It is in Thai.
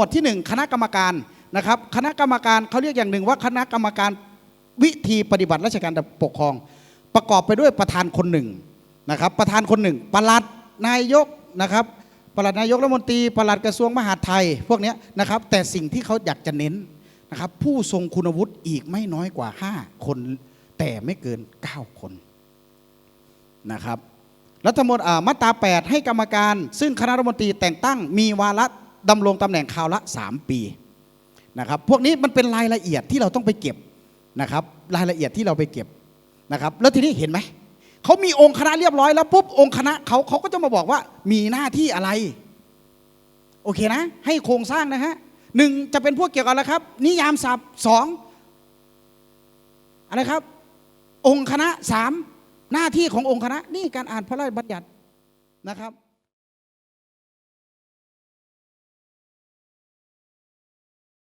วดที่หนึ่งคณะกรรมการนะครับ คณะกรรมการเขาเรียกอย่างหนึ่งว่าคณะกรรมการวิธีปฏิบัติราชการปกครอง ประกอบไปด้วยประธานคนหนึ่งนะครับ ประธานคนหนึ่งประหลัดนายกนะครับประหลัดนายกรัฐมนตรีประหลัดกระทรวงมหาดไทยพวกนี้นะครับ แต่สิ่งที่เขาอยากจะเน้นนะครับ ผู้ทรงคุณวุฒิอีกไม่น้อยกว่า 5 คน แต่ไม่เกิน 9 คนนะครับรัฐมนตรีมาตรา8ให้กรรมการ ซึ่งคณะรัฐมนตรีแต่งตั้งมีวาระ ดำรงตำแหน่งคราวละ 3 ปีนะครับพวกนี้มันเป็นรายละเอียดที่เราต้องไปเก็บนะครับรายละเอียดที่เราไปเก็บนะครับแล้วทีนี้เห็นไหมเขามีองค์คณะเรียบร้อยแล้วปุ๊บองค์คณะเขาเขาก็จะมาบอกว่ามีหน้าที่อะไรโอเคนะ ให้โครงสร้างนะฮะหนึ่งจะเป็นพวกเกี่ยวกับอะไรครับ นิยามศัพท์สองอะไรครับ องค์คณะสามหน้าที่ขององค์คณะนี่การอ่านพระราชบัญญัตินะครับ